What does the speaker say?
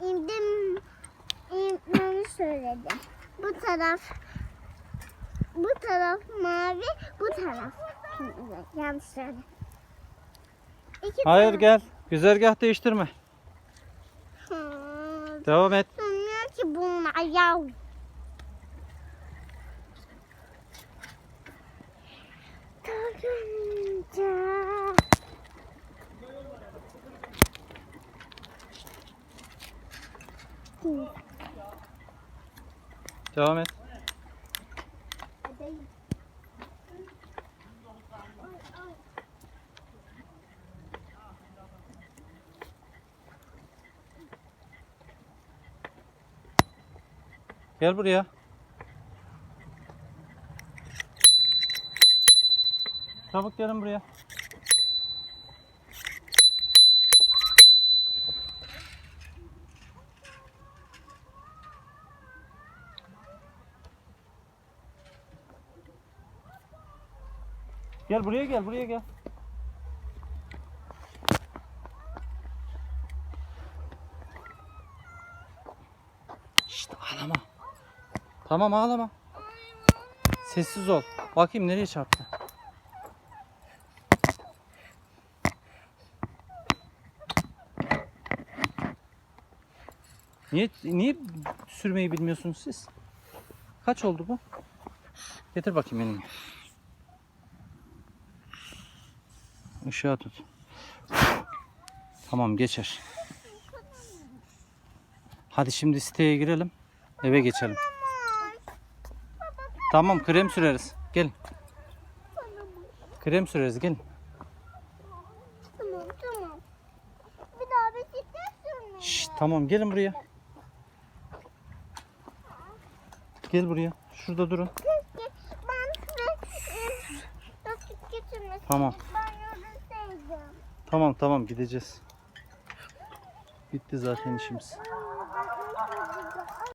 indim inmemi söyledi. Bu taraf bu taraf mavi, bu taraf. Yanlış söyledim. İki Hayır taraf- gel. Güzergah değiştirme. Hmm, Devam et. Bilmiyor ki bunlar yav. Devam et. Gel buraya. Çabuk gelin buraya. Gel buraya gel, buraya gel. Şşt ağlama. Tamam ağlama. Sessiz ol. Bakayım nereye çarptı. Niye niye sürmeyi bilmiyorsunuz siz? Kaç oldu bu? Getir bakayım elini. Işığa tut. Tamam geçer. Hadi şimdi siteye girelim. Eve geçelim. Tamam krem süreriz. Gelin. Krem süreriz gelin. Tamam tamam. Bir daha bisiklet sürme. Şşt, tamam gelin buraya. Gel buraya. Şurada durun. Ben. Tamam. Ben. Tamam tamam gideceğiz. Bitti zaten işimiz.